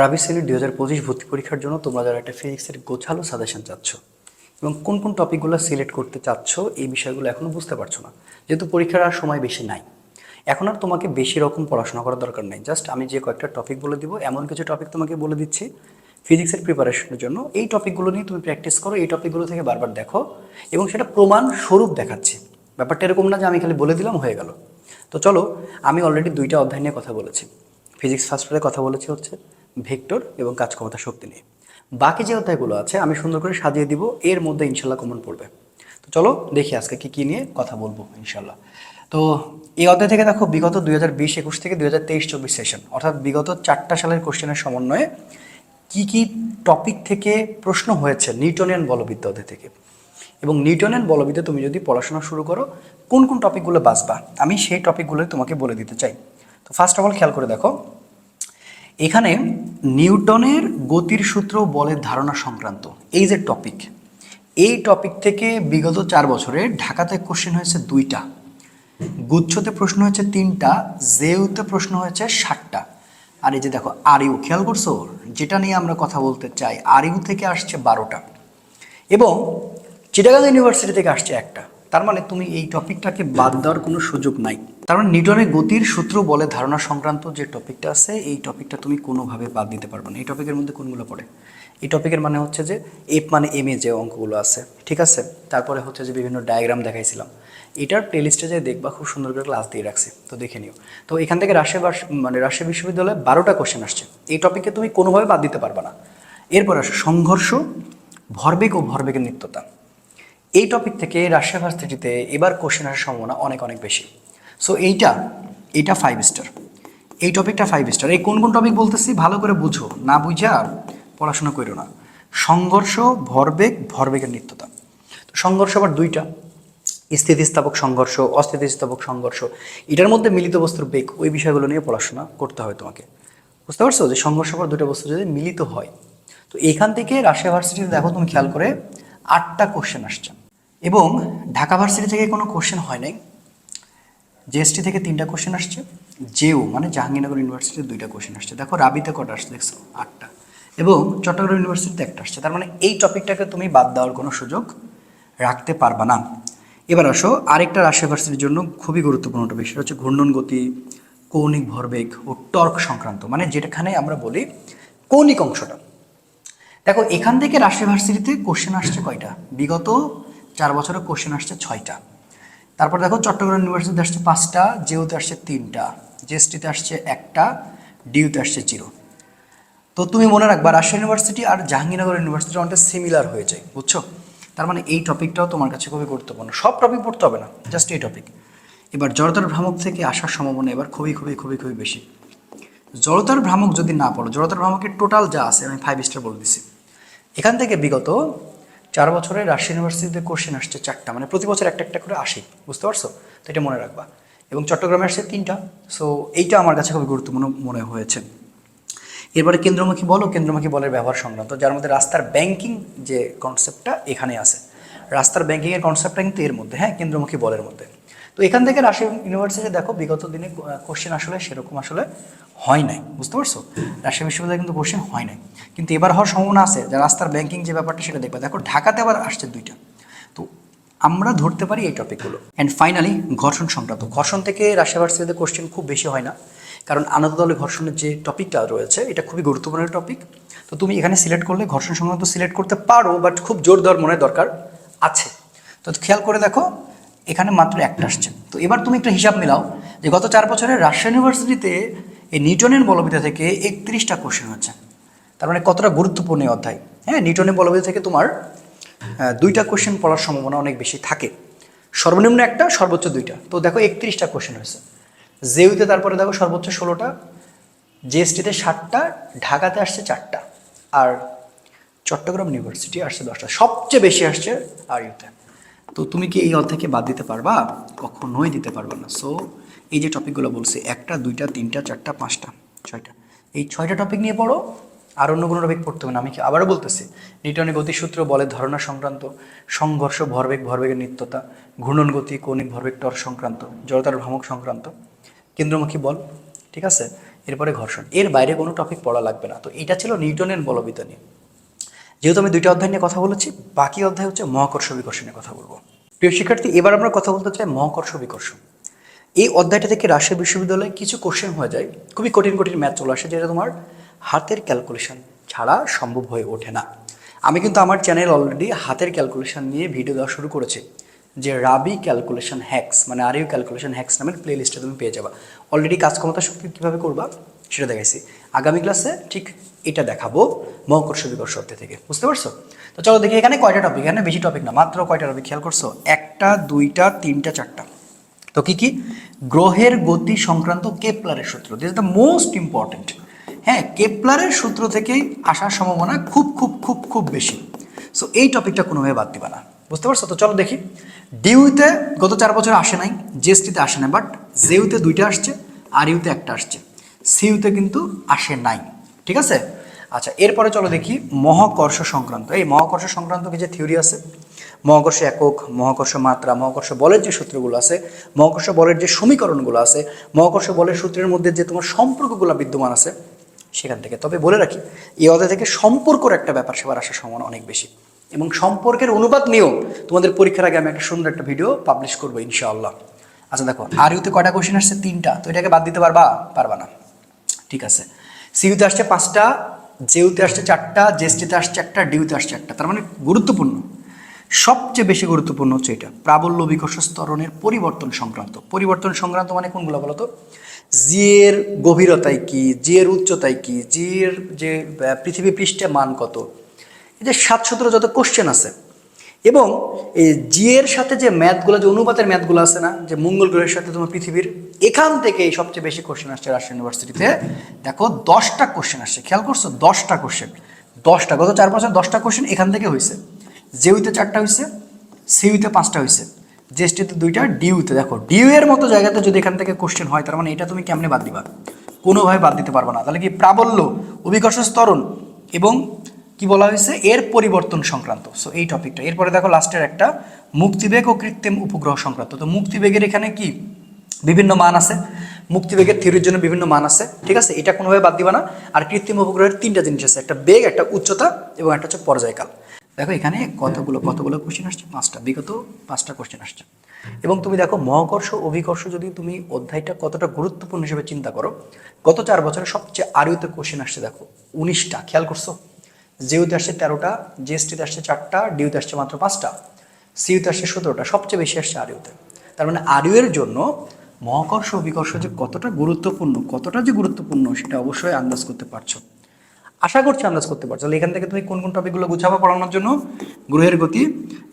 রাবি শ্রেণির দুই হাজার পঁচিশ ভর্তি পরীক্ষার জন্য তোমরা যারা একটা ফিজিক্সের গোছালো সাজেশন চাচ্ছ এবং কোন কোন টপিকগুলো সিলেক্ট করতে চাচ্ছ, এই বিষয়গুলো এখনও বুঝতে পারছ না। যেহেতু পরীক্ষার আর সময় বেশি নাই। এখন আর তোমাকে বেশি রকম পড়াশোনা করার দরকার নেই। জাস্ট আমি যে কয়েকটা টপিক বলে দিব, এমন কিছু টপিক তোমাকে বলে দিচ্ছি ফিজিক্সের প্রিপারেশনের জন্য। এই টপিকগুলো নিয়ে তুমি প্র্যাকটিস করো, এই টপিকগুলো থেকে বারবার দেখো এবং সেটা প্রমাণ স্বরূপ দেখাচ্ছে। ব্যাপারটা এরকম না যে আমি খালি বলে দিলাম, হয়ে গেল। তো চলো, আমি অলরেডি দুইটা অধ্যায় নিয়ে কথা বলেছি। ফিজিক্স ফার্স্ট কথা বলেছি হচ্ছে। ভেক্টর এবং কাজ ক্ষমতা শক্তি নিয়ে। বাকি যে অধ্যায়গুলো আছে, আমি সুন্দর করে সাজিয়ে দিব, এর মধ্যে ইনশাল্লাহ কমন পড়বে। তো চলো দেখি আজকে কি কি নিয়ে কথা বলব, ইনশাল্লাহ। তো এই অধ্যায় থেকে দেখো, বিগত দুই হাজার বিশ একুশ থেকে দুই হাজার তেইশ চব্বিশ সেশন অর্থাৎ বিগত চারটা সালের কোশ্চেনের সমন্বয়ে কি কি টপিক থেকে প্রশ্ন হয়েছে নিউটনিয়ান বলবিদ্যা অধ্যায় থেকে। এবং নিউটনিয়ান বলবিদ্যা তুমি যদি পড়াশোনা শুরু করো, কোন কোন টপিকগুলো বাঁচবা? আমি সেই টপিকগুলো তোমাকে বলে দিতে চাই। তো ফার্স্ট অফ অল খেয়াল করে দেখো এখানে নিউটনের গতির সূত্র বলের ধারণা সংক্রান্ত, এই যে টপিক এই টপিক থেকে বিগত চার বছরে ঢাকাতে কোশ্চেন হয়েছে দুইটা, গুচ্ছতে প্রশ্ন হয়েছে তিনটা, জেউতে প্রশ্ন হয়েছে ষাটটা আর এই যে দেখো আরিউ খেয়াল করছ? যেটা নিয়ে আমরা কথা বলতে চাই আরিউ থেকে আসছে বারোটা। এবং চিটাগাং ইউনিভার্সিটি থেকে আসছে একটা। তার মানে তুমি এই টপিকটাকে বাদ দেওয়ার কোনো সুযোগ নাই। তার মানে নিউটনের গতির সূত্র বলে ধারণা সংক্রান্ত যে টপিকটা আছে এই টপিকটা তুমি কোনোভাবে বাদ দিতে পারবে না। এই টপিকের মধ্যে কোনগুলো পড়ে? এই টপিকের মানে হচ্ছে যে এফ মানে এম এ যে অঙ্কগুলো আছে ঠিক আছে? তারপরে হচ্ছে যে বিভিন্ন ডায়াগ্রাম দেখাইছিলাম। এটার প্লেলিস্টে যে দেখবা খুব সুন্দর করে ক্লাস দিয়ে রাখছি তো দেখে নিও। তো এখান থেকে রাজশাহী মানে রাজশাহী বিশ্ববিদ্যালয়ে বারোটা কোশ্চেন আসছে। এই টপিকে তুমি কোনোভাবে বাদ দিতে পারবে না। এরপর আসো সংঘর্ষ ভরবেগ ও ভরবেগের নিত্যতা। এই টপিক থেকে রাজশাহী ভার্সিটিতে এবার কোশ্চেন আসার সম্ভাবনা অনেক অনেক বেশি। সো এইটা এইটা ফাইভ স্টার এই টপিকটা ফাইভ স্টার এই কোন কোন টপিক বলতেছি, ভালো করে বুঝো, না বুঝা পড়াশোনা করো না। সংঘর্ষ, ভরবেগ, ভরবেগের নিত্যতা। তো সংঘর্ষ আবার দুইটা। স্থিতিস্থাপক সংঘর্ষ, অস্থিতিস্থাপক সংঘর্ষ, এটার মধ্যে মিলিত বস্তুর বেগ, ওই বিষয়গুলো নিয়ে পড়াশোনা করতে হয় তোমাকে। বুঝতে পারছ যে সংঘর্ষ পর দুটো বস্তু যদি মিলিত হয়? তো এখান থেকে রাশিয়া ভার্সিটিতে দেখো তুমি খেয়াল করে আটটা কোশ্চেন আসছে। এবং ঢাকা ভার্সিটি থেকে কোনো কোশ্চেন হয় নাই। জিএসটি থেকে তিনটা কোশ্চেন আসছে। জেও মানে জাহাঙ্গীরনগর ইউনিভার্সিটির দুইটা কোশ্চেন আসছে। দেখো রাবিতে কটা আসছে দেখছ? আটটা। এবং চট্টগ্রাম ইউনিভার্সিটিতে একটা আসছে। তার মানে এই টপিকটাকে তুমি বাদ দেওয়ার কোনো সুযোগ রাখতে পারবা না। এবার আসো আরেকটা রাজশাহী ভার্সিটির জন্য খুবই গুরুত্বপূর্ণ টপিক সেটা হচ্ছে ঘূর্ণন গতি, কৌণিক ভরবেগ ও টর্ক সংক্রান্ত। মানে যেটাখানে আমরা বলি কৌণিক অংশটা। দেখো এখান থেকে রাজশাহী ভার্সিটিতে কোশ্চেন আসছে কয়টা? বিগত চার বছরের কোশ্চেন আসছে ছয়টা। তারপর দেখো চট্টগ্রাম ইউনিভার্সিটিতে আসছে পাঁচটা জেউতে আসছে তিনটা জেএসটিতে আসছে একটা ডিউতে আসছে জিরো। তো তুমি মনে রাখবা, রাজশাহী ইউনিভার্সিটি আর জাহাঙ্গীরনগর ইউনিভার্সিটি অনেকটা সিমিলার হয়ে যায় বুঝছ? তার মানে এই টপিকটাও তোমার কাছে খুবই গুরুত্বপূর্ণ। সব টপিক পড়তে হবে না জাস্ট এই টপিক এবার জড়তার ভ্রামক থেকে আসার সম্ভাবনা এবার খুবই খুবই খুবই খুবই বেশি। জড়তার ভ্রামক যদি না পড়ো, জড়তার ভ্রামকের টোটাল যা আছে, আমি ফাইভ স্টার বলে দিছি। এখান থেকে বিগত চার বছরে রাজশাহী ইউনিভার্সিটিতে কোশ্চেন আসছে চারটা মানে প্রতি বছর একটা একটা করে আসে, বুঝতে পারছ? তো এটা মনে রাখবা। এবং চট্টগ্রামে আসছে তিনটা সো এইটা আমার কাছে খুবই গুরুত্বপূর্ণ মনে হয়েছে। এরপরে কেন্দ্রমুখী বলো, কেন্দ্রমুখী বলের ব্যবহার সংক্রান্ত, যার মধ্যে রাস্তার ব্যাংকিং যে কনসেপ্টটা এখানে আছে। রাস্তার ব্যাংকিংয়ের কনসেপ্টটা কিন্তু এর মধ্যে হ্যাঁ কেন্দ্রমুখী বলের মধ্যে। তো এখান থেকে রাজশাহী ইউনিভার্সিটি দেখো বিগত দিনে কোশ্চেন আসলে সেরকম আসলে হয় নাই, বুঝতে পারছ? রাজশাহী বিশ্ববিদ্যালয়ে কিন্তু কোশ্চেন হয় নাই। কিন্তু এবার হওয়ার সম্ভাবনা আছে যে রাস্তার ব্যাংকিং যে ব্যাপারটা সেটা দেখবে। দেখো, ঢাকাতে আবার আসছে দুইটা। তো আমরা ধরতে পারি এই টপিকগুলো অ্যান্ড ফাইনালি ঘর্ষণ সংক্রান্ত। ঘর্ষণ থেকে রাজশাহী ভার্সিটিতে কোশ্চেন খুব বেশি হয় না। কারণ আনন্দ দলে ঘর্ষণের যে টপিকটা রয়েছে, এটা খুবই গুরুত্বপূর্ণ টপিক তো তুমি এখানে সিলেক্ট করলে, ঘর্ষণ সংক্রান্ত সিলেক্ট করতে পারো বাট খুব জোর দেওয়ার মনে দরকার আছে। তো খেয়াল করে দেখো এখানে মাত্র একটা আসছে। তো এবার তুমি একটা হিসাব মিলাও যে গত চার বছরে রাজশাহী ইউনিভার্সিটিতে এই নিউটনের বলবিদ্যা থেকে একত্রিশটা কোশ্চেন হচ্ছে। তার মানে কতটা গুরুত্বপূর্ণ অধ্যায়? হ্যাঁ নিউটনের বলবিদ্যা থেকে তোমার দুইটা কোশ্চেন পড়ার সম্ভাবনা অনেক বেশি থাকে। সর্বনিম্ন একটা, সর্বোচ্চ দুইটা। তো দেখো একত্রিশটা কোশ্চেন হয়েছে। জেউতে তারপরে দেখো সর্বোচ্চ ষোলোটা জিএসটিতে ষাটটা, ঢাকাতে আসছে চারটা। আর চট্টগ্রাম ইউনিভার্সিটি আসছে দশটা। সবচেয়ে বেশি আসছে আর ইউতে। তো তুমি কি এই অধ্যায়কে বাদ দিতে পারবা? কখনোই দিতে পারবে না। সো এই যে টপিকগুলো বলছি, একটা, দুইটা, তিনটা, চারটা, পাঁচটা, ছয়টা। এই ছয়টা টপিক নিয়ে পড়ো, আর অন্য কোনো টপিক পড়তে হবে না। আমি কি আবারও বলতেছি নিউটনের গতিসূত্র বলের ধারণা সংক্রান্ত, সংঘর্ষ, ভরবেগ, ভরবেগের নিত্যতা, ঘূর্ণন গতি, কৌণিক ভরবেগ, টর সংক্রান্ত, জড়তার ভ্রামক সংক্রান্ত। কেন্দ্রমুখী বল, ঠিক আছে? এরপরে ঘর্ষণ। এর বাইরে কোনো টপিক পড়া লাগবে না। তো এটা ছিল নিউটনের বলবিদ্যা নিয়ে। যেহেতু আমি দুইটা অধ্যায় নিয়ে কথা বলেছি, বাকি অধ্যায় হচ্ছে মহাকর্ষ বিকর্ষণের কথা বলব। প্রিয় শিক্ষার্থী, এবার আমরা কথা বলতে চাই মহাকর্ষ বিকর্ষণ এই অধ্যায়টা থেকে রাজশাহী বিশ্ববিদ্যালয়ে কিছু কোশ্চেন হয়ে যায়, খুবই কঠিন কঠিন ম্যাথ চলে আসে, যেটা তোমার হাতের ক্যালকুলেশন ছাড়া সম্ভব হয়ে ওঠে না। আমি কিন্তু আমার চ্যানেল অলরেডি হাতের ক্যালকুলেশন নিয়ে ভিডিও দেওয়া শুরু করেছি, যে রাবি ক্যালকুলেশন হ্যাক্স মানে আর ইউ ক্যালকুলেশন হ্যাক্স নামের প্লে লিস্টে তুমি পেয়ে যাবা। অলরেডি কাজ ক্ষমতা শক্তি কীভাবে করবা? সেটা দেখাইছি। আগামী ক্লাসে ঠিক এটা দেখাবো মহাকর্ষ বিকর্ষ অধ্যায় থেকে। বুঝতে পারছ? তো চলো দেখি এখানে কয়টা টপিক এখানে বেশি টপিক না, মাত্র কয়টা টপিক খেয়াল করছ? একটা, দুইটা, তিনটা, চারটা। তো কি কি? গ্রহের গতি সংক্রান্ত কেপলারের সূত্র। দিস দ্য মোস্ট ইম্পর্টেন্ট হ্যাঁ কেপলারের সূত্র থেকে আসার সম্ভাবনা খুব খুব খুব খুব বেশি। সো এই টপিকটা কোনোভাবে বাদ দিবা না। বুঝতে পারছ? তো চলো দেখি। ডিউতে গত চার বছর আসে নাই জেএসটিতে আসে না বাট জেউতে দুইটা আসছে, আর ইউতে একটা আসছে। সিউতে কিন্তু আসে নাই। ঠিক আছে? আচ্ছা এরপরে চলো দেখি মহাকর্ষ সংক্রান্ত। এই মহাকর্ষ সংক্রান্ত কিছু থিওরি আছে? মহাকর্ষ একক, মহাকর্ষ মাত্রা, মহাকর্ষ বলের যে সূত্রগুলো আছে, মহাকর্ষ বলের যে সমীকরণগুলো আছে, মহাকর্ষ বলের সূত্রের মধ্যে যে তোমার সম্পর্কগুলো বিদ্যমান আছে, সেখান থেকে। তবে বলে রাখি, এই অধ্যায় থেকে সম্পর্কর একটা ব্যাপার সেবার আসার সম্ভাবনা অনেক বেশি। এবং সম্পর্কের অনুপাত নিয়েও তোমাদের পরীক্ষার আগে আমি একটা সুন্দর একটা ভিডিও পাবলিশ করব ইনশাআল্লাহ। আচ্ছা দেখো, আর ইউতে কয়টা কোশ্চেন আসছে? তিনটা। তো এটাকে বাদ দিতে পারবা? পারবা না। ঠিক আছে? সিইউতে আসছে পাঁচটা, জেউতে আসছে চারটা জেস্টিতে আসছে একটা, ডিউতে আসছে একটা। তার মানে গুরুত্বপূর্ণ। সবচেয়ে বেশি গুরুত্বপূর্ণ হচ্ছে এটা। প্রাবল্য বিকর্ষ স্তরণের পরিবর্তন সংক্রান্ত। পরিবর্তন সংক্রান্ত মানে কোনগুলো বলতো? জিয়ের গভীরতায় কি, জিয়ের উচ্চতায় কি, জিয়ের যে পৃথিবী পৃষ্ঠে মান কত? এই যে সাত সতেরো যত কোশ্চেন আছে এবং এই জিয়ের সাথে যে ম্যাথগুলো, যে অনুপাতের ম্যাথগুলো আছে না, যে মঙ্গল গ্রহের সাথে তোমার পৃথিবীর, এখান থেকে সবচেয়ে বেশি কোশ্চেন আসছে রাজশাহী ইউনিভার্সিটিতে দেখো, দশটা কোশ্চেন আসছে। খেয়াল করছ? দশটা কোশ্চেন দশটা, গত চার বছর দশটা কোশ্চেন এখান থেকে হয়েছে জেউতে চারটা হয়েছে সিউতে পাঁচটা হয়েছে জেস্টিতে দুইটা ডিউতে দেখো ডিউ এর মতো জায়গাতে যদি এখান থেকে কোশ্চেন হয়, তার মানে এটা তুমি কেমনে বাদ দিবা? কোনোভাবে বাদ দিতে পারবে না। তাহলে কি? প্রাবল্য অভিকর্ষ স্তরণ এবং কি বলা হয়েছে? এর পরিবর্তন সংক্রান্ত। সো এই টপিকটা এরপরে দেখো লাস্টের একটা, মুক্তিবেগ ও কৃত্রিম উপগ্রহ সংক্রান্ত। তো মুক্তিবেগের এখানে কি? বিভিন্ন মান আছে। মুক্তিবেগের থিওরির জন্য বিভিন্ন মান আছে। ঠিক আছে? এটা কোনোভাবে বাদ দিবা না। আর কৃত্রিম উপগ্রহের তিনটা জিনিস আছে। একটা বেগ, একটা উচ্চতা এবং একটা হচ্ছে পর্যায়কাল। দেখো এখানে কতগুলো কতগুলো কোশ্চেন আসছে? পাঁচটা। বিগত পাঁচটা কোশ্চেন আসছে। এবং তুমি দেখো মহাকর্ষ, অভিকর্ষ যদি তুমি অধ্যায়টা কতটা গুরুত্বপূর্ণ হিসেবে চিন্তা করো, গত চার বছরে সবচেয়ে আরইতে কোশ্চেন আসছে দেখো। উনিশটা। খেয়াল করছ? জেউতে আসছে তেরোটা, জিএসটিতে আসছে চারটা, ডিউতে আসছে মাত্র পাঁচটা। সিউতে আসছে সতেরোটা, সবচেয়ে বেশি আসছে আরিউতে তার মানে আরিউয়ের জন্য মহাকর্ষ অভিকর্ষ যে কতটা গুরুত্বপূর্ণ, কতটা যে গুরুত্বপূর্ণ সেটা অবশ্যই আন্দাজ করতে পারছ। আশা করছি আন্দাজ করতে পারছ। তাহলে এখান থেকে তুমি কোন কোন টপিকগুলো গুছাবো পড়ানোর জন্য? গ্রহের গতি,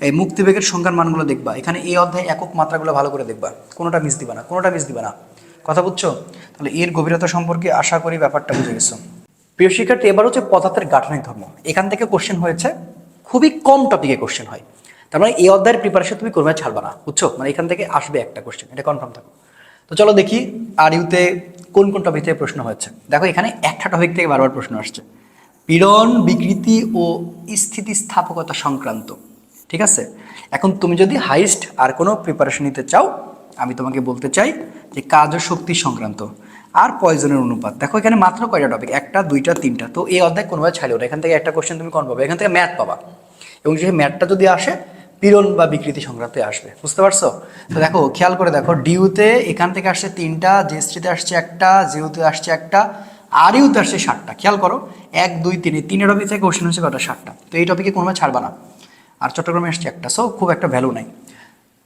এই মুক্তিবেগের সংখ্যার মানগুলো দেখবা। এখানে এই অধ্যায় একক মাত্রাগুলো ভালো করে দেখবা। কোনোটা মিস দিবা না, কোনোটা মিস দিবা না। কথা বুঝছ? তাহলে এর গভীরতা সম্পর্কে আশা করি ব্যাপারটা বুঝে গেছো। প্রিয় শিক্ষার্থী, এবার হচ্ছে পদার্থের গাঠনিক ধর্ম। এখান থেকে কোশ্চেন হয়েছে, খুবই কম টপিকে কোশ্চেন হয়। তার মানে এই অধ্যায়ের প্রিপারেশন তুমি করবে, ছাড়বা না, বুঝছ? মানে এখান থেকে আসবে একটা কোশ্চেন এটা কনফার্ম থাকো। তো চলো দেখি আর ইউতে কোন কোন টপিক থেকে প্রশ্ন হয়েছে। দেখো, এখানে একটা টপিক থেকে বারবার প্রশ্ন আসছে। পীড়ন, বিকৃতি ও স্থিতিস্থাপকতা সংক্রান্ত, ঠিক আছে? এখন তুমি যদি হাইস্ট আর কোনো প্রিপারেশন নিতে চাও, আমি তোমাকে বলতে চাই যে কাজ ও শক্তি সংক্রান্ত। আর পয়জনের অনুপাত। দেখো এখানে মাত্র কয়টা টপিক একটা, দুইটা, তিনটা। তো এই অধ্যায় কোনোভাবে ছাড়িও না। এখান থেকে একটা কোশ্চেন তুমি কন পাবে? এখান থেকে ম্যাথ পাবা। এবং সেই ম্যাথটা যদি আসে, পীড়ন বা বিকৃতি সংক্রান্ত আসবে। বুঝতে পারছ? তো দেখো, খেয়াল করে দেখো, ডিউতে এখান থেকে আসছে তিনটা জেস্ট্রিতে আসছে একটা, জিউতে আসছে একটা আর ইউতে আসছে ষাটটা খেয়াল করো, এক, দুই, তিন তিনের টপিক থেকে কোশ্চেন হচ্ছে কটা ষাটটা তো এই টপিকে কোনোভাবে ছাড়বা না। আর চট্টগ্রামে আসছে একটা। সো খুব একটা ভ্যালু নাই।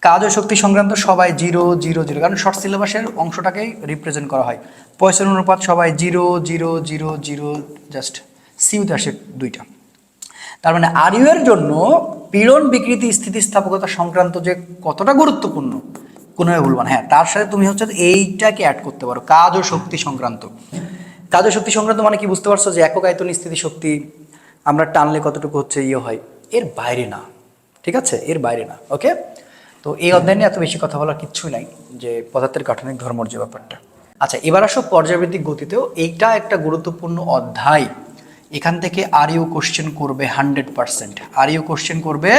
কাজ ও শক্তি সংক্রান্ত সবাই জিরো জিরো জিরো। কারণ শর্ট সিলেবাসের অংশটাকেই রিপ্রেজেন্ট করা হয়। পয়সার অনুপাত সবাই zero zero zero zero just সিউতে আসে দুইটা। তার মানে আর ইউ এর জন্য পীড়ন বিকৃতি স্থিতিস্থাপকতা সংক্রান্ত যে কতটা গুরুত্বপূর্ণ, কোনোভাবে বলব না। হ্যাঁ তার সাথে তুমি হচ্ছে এইটাকে অ্যাড করতে পারো কাজ ও শক্তি সংক্রান্ত। কাজ ও শক্তি সংক্রান্ত মানে কি বুঝতে পারছ যে একক আয়তন স্থিতি শক্তি আমরা টানলে কতটুকু হচ্ছে ইয়ে হয়? এর বাইরে না। ঠিক আছে? এর বাইরে না। ওকে তো এই অধ্যায় নিয়ে এত বেশি কথা বলার কিচ্ছুই নাই, যে পদার্থের গাঠনিক ধর্মর যে ব্যাপারটা। আচ্ছা এবার আসো পর্যাবৃত্তিক গতিতেও। এইটা একটা গুরুত্বপূর্ণ অধ্যায়। এখান থেকে আর ইউ কোশ্চেন করবে hundred percent R U question করবে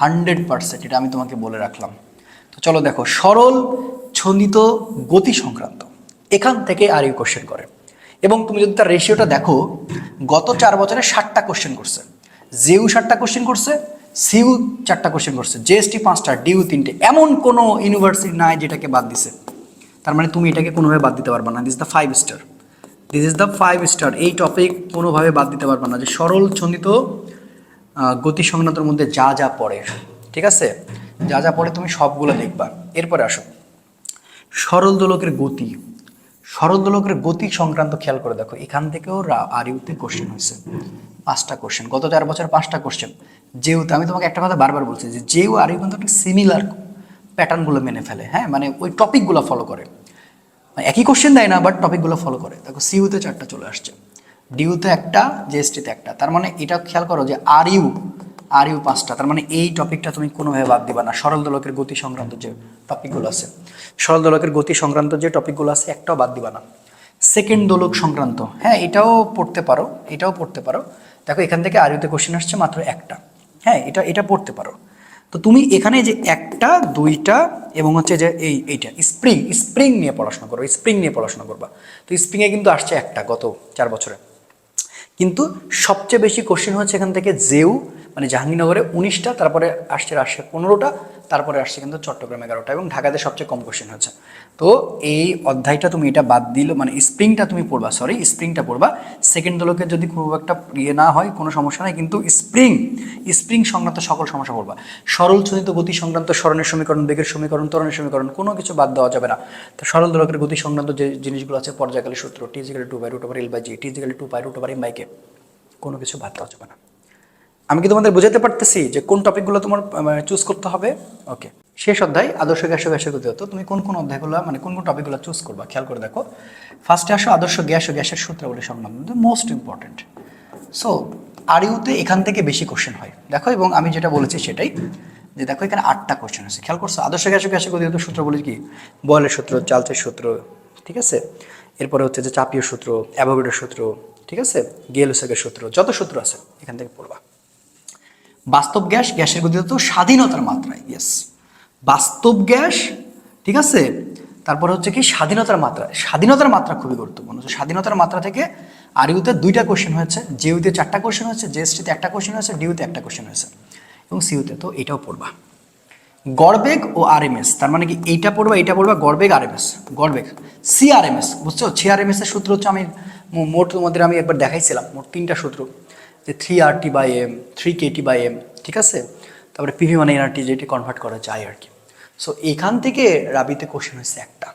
হান্ড্রেড পার্সেন্ট এটা আমি তোমাকে বলে রাখলাম। তো চলো দেখো, সরল ছন্দিত গতি সংক্রান্ত। এখান থেকে আর ইউ কোশ্চেন করে। এবং তুমি যদি তার রেশিওটা দেখো, গত চার বছরে ষাটটা কোশ্চেন করছে। জিউ ষাটটা কোশ্চেন করছে সিউ চারটা কোশ্চেন করছে জিএসটি পাঁচটা ডিউ তিনটে, এমন কোনো ইউনিভার্সিটি নাই যেটাকে বাদ দিছে। তার মানে তুমি এটাকে কোনোভাবে বাদ দিতে পারবে না। This the five star this is the five star এই টপিক কোনোভাবে বাদ দিতে পারবে না যে সরল, ছন্দিত গতি সংক্রান্তর মধ্যে যা যা পড়ে। ঠিক আছে? যা যা পড়ে তুমি সবগুলো দেখবা। এরপরে আসো। সরল দোলকের গতি। সরল দোলকের গতি সংক্রান্ত খেয়াল করে দেখো। এখান থেকেও আর ইউতে কোশ্চেন হয়েছে। পাঁচটা কোশ্চেন গত চার বছর পাঁচটা কোশ্চেন যেহেতু আমি তোমাকে একটা কথা বারবার বলছি যে যেও আরিউ কিন্তু একটা সিমিলার প্যাটার্নগুলো মেনে ফেলে হ্যাঁ? মানে ওই টপিকগুলো ফলো করে। মানে একই কোশ্চেন দেয় না বাট টপিকগুলো ফলো করে। দেখো, সিউতে চারটা চলে আসছে। ডিউতে একটা, জিএসটিতে একটা। তার মানে এটা খেয়াল করো যে আর ইউ আর ইউ পাঁচটা। তার মানে এই টপিকটা তুমি কোনোভাবে বাদ দিবা না। সরল দোলকের গতি সংক্রান্ত যে টপিকগুলো আছে, সরল দোলকের গতি সংক্রান্ত যে টপিকগুলো আছে, একটাও বাদ দিবা না। সেকেন্ড দোলক সংক্রান্ত হ্যাঁ? এটাও পড়তে পারো, এটাও পড়তে পারো। দেখো, এখান থেকে আর ইউতে কোশ্চেন আসছে মাত্র একটা। হ্যাঁ এটা এটা পড়তে পারো। তো তুমি এখানে যে একটা, দুইটা এবং হচ্ছে যে এই, এইটা, স্প্রিং স্প্রিং নিয়ে পড়াশোনা করো, স্প্রিং নিয়ে পড়াশোনা করবা। তো স্প্রিংয়ে কিন্তু আসছে একটা গত চার বছরে। কিন্তু সবচেয়ে বেশি কোশ্চেন হচ্ছে এখান থেকে জেউ মানে জাহাঙ্গীরনগরে উনিশটা, তারপরে আসছে রাজশাহী পনেরোটা, তারপরে আসছে কিন্তু চট্টগ্রাম এগারোটা এবং ঢাকাতে সবচেয়ে কম কোশ্চেন হচ্ছে। তো এই অধ্যায়টা তুমি এটা বাদ দিল মানে স্প্রিংটা তুমি পড়বা সরি স্প্রিংটা পড়বা। সেকেন্ড দলকে যদি খুব একটা ইয়ে না হয়, কোনো সমস্যা নাই, কিন্তু স্প্রিং স্প্রিং সংক্রান্ত সকল সমস্যা পড়বা। সরল চলিত গতি সংক্রান্ত স্মরণের সমীকরণ, বেগের সমীকরণ তরণের সমীকরণ, কোনো কিছু বাদ দেওয়া যাবে না। তো সরল দলকের গতি সংক্রান্ত যে জিনিসগুলো আছে, পর্যায়কালী সূত্র T equal two by root over L by G T equal two by root over M by K কোনো কিছু বাদ দেওয়া যাবে না। আমি কি তোমাদের বোঝাতে পারতেছি যে কোন টপিকগুলো তোমার চুজ করতে হবে? ওকে শেষ অধ্যায়, আদর্শ গ্যাস ও গ্যাসের গতি হতো তুমি কোন কোন অধ্যায়গুলো মানে কোন কোন টপিকগুলো চুজ করবা, খেয়াল করে দেখো। ফার্স্টে আসো, আদর্শ গ্যাস ও গ্যাসের সূত্রাবলী সংক্রান্ত মোস্ট ইম্পর্টেন্ট সো আরিউতে এখান থেকে বেশি কোশ্চেন হয়? দেখো, এবং আমি যেটা বলেছি সেটাই, যে দেখো এখানে আটটা কোশ্চেন আছে। খেয়াল করছ? আদর্শ গ্যাস ও গ্যাসের গতি হতো সূত্র বলি কি? বয়লের সূত্র, চালচের সূত্র, ঠিক আছে? এরপরে হচ্ছে যে চাপীয় সূত্র, অ্যাভোগেডের সূত্র ঠিক আছে? গিয়েলুসেগের সূত্র, যত সূত্র আছে, এখান থেকে পড়বা। বাস্তব গ্যাস, গ্যাসের গতি হতো স্বাধীনতার মাত্রায় ইয়েস বাস্তব গ্যাস, ঠিক আছে? তারপরে হচ্ছে কি স্বাধীনতার মাত্রা স্বাধীনতার মাত্রা খুবই গুরুত্বপূর্ণ। স্বাধীনতার মাত্রা থেকে আরিউতে দুইটা কোশ্চেন হয়েছে জেউতে চারটা কোশ্চেন হয়েছে, জেএসটিতে একটা কোশ্চেন হয়েছে ডিউতে একটা কোশ্চেন হয়েছে, এবং সিউতে তো এটাও পড়বা। গড়বেগ ও আরএমএস, তার মানে কি এইটা পড়বা এইটা পড়বা, গড়বেগ, আরএমএস, গড়বেগ। সি সিআরএমএস, বুঝছ? সি সিআরএমএস এর সূত্র হচ্ছে আমি মোট তোমাদের আমি একবার দেখাইছিলাম, মোট তিনটা সূত্র। যে three R T by M three K T by M ঠিক আছে? তারপরে পিভি মানে এনআরটি যেটি কনভার্ট করা যায় আর কি। সো এখান থেকে রাবিতে কোশ্চেন হয়েছে একটা।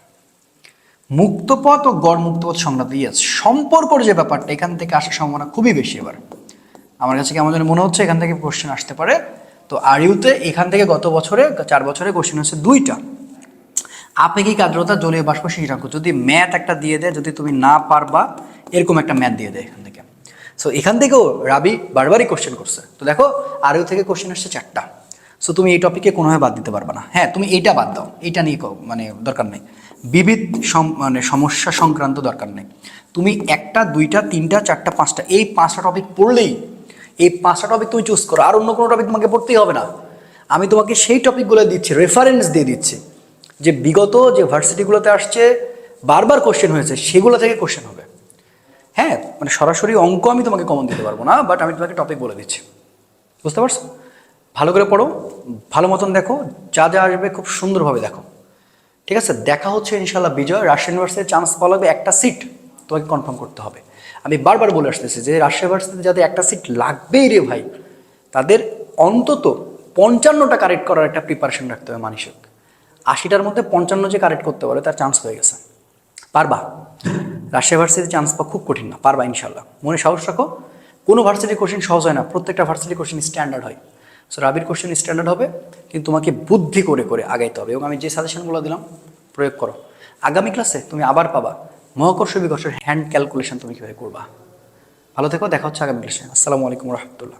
মুক্তপথ ও গড় মুক্তপথ সংক্রান্ত ইয়েস সম্পর্কর যে ব্যাপারটা, এখান থেকে আসার সম্ভাবনা খুবই বেশি এবার। আমার কাছে কেমন যেন মনে হচ্ছে এখান থেকে কোশ্চেন আসতে পারে। তো আরিউতে এখান থেকে গত বছরে, চার বছরে কোশ্চেন হচ্ছে দুইটা। আপেক্ষিক আর্দ্রতা জলীয় বাষ্প শীর্ষাঙ্ক যদি ম্যাথ একটা দিয়ে দেয়, যদি তুমি না পারবা, এরকম একটা ম্যাথ দিয়ে দেয় এখান থেকে। সো এখান থেকেও রাবি বারবারই কোশ্চেন করছে। তো দেখো, আরিউ থেকে কোশ্চেন আসছে চারটা। সো তুমি এই টপিকে কোনোভাবে বাদ দিতে পারবে না। হ্যাঁ তুমি এইটা বাদ দাও। এইটা নিয়ে মানে দরকার নেই। বিবিধ মানে সমস্যা সংক্রান্ত দরকার নেই। তুমি একটা, দুইটা, তিনটা, চারটা, পাঁচটা, এই পাঁচটা টপিক পড়লেই এই পাঁচটা টপিক তুমি চুজ করো, আর অন্য কোনো টপিক তোমাকে পড়তেই হবে না। আমি তোমাকে সেই টপিকগুলো দিচ্ছি রেফারেন্স দিয়ে দিচ্ছি। যে বিগত যে ভার্সিটিগুলোতে আসছে, বারবার কোশ্চেন হয়েছে, সেগুলো থেকে কোশ্চেন হবে। হ্যাঁ মানে সরাসরি অঙ্ক আমি তোমাকে কমন দিতে পারব না বাট আমি তোমাকে টপিক বলে দিচ্ছি। বুঝতে পারছ? ভালো করে পড়ো, ভালো মতন দেখো, যা যা আসবে খুব সুন্দরভাবে দেখো। ঠিক আছে? দেখা হচ্ছে ইনশাল্লাহ বিজয়, রাজশাহী ইউনিভার্সিটির চান্স পাওয়া লাগবে একটা সিট তোমাকে কনফার্ম করতে হবে। আমি বারবার বলে আসতেছি যে রাজশাহী ইউনিভার্সিটিতে যাদের একটা সিট লাগবেই রে ভাই, তাদের অন্তত পঞ্চান্নটা কারেক্ট করার একটা প্রিপারেশন রাখতে হবে মানুষের আশিটার মধ্যে পঞ্চান্ন যে কারেক্ট করতে পারে, তার চান্স হয়ে গেছে। পারবা? রাজশাহী ভার্সিটিতে চান্স পাওয়া খুব কঠিন না, পারবা ইনশাল্লাহ মনে সাহস রাখো, কোনো ভার্সিটির কোশ্চেন সহজ হয় না, প্রত্যেকটা ভার্সিটির কোশ্চেন স্ট্যান্ডার্ড হয়। সো রাবির কোশ্চেন স্ট্যান্ডার্ড হবে, কিন্তু তোমাকে বুদ্ধি করে করে আগাইতে হবে। এবং আমি যে সাজেশনগুলো দিলাম, প্রয়োগ করো। আগামী ক্লাসে তুমি আবার পাবা। মহাকর্ষ বিকর্ষের হ্যান্ড ক্যালকুলেশন তুমি কীভাবে করবা? ভালো থেকো, দেখা হচ্ছে আগামী ক্লাসে আসসালামু আলাইকুম রহমতুল্লাহ।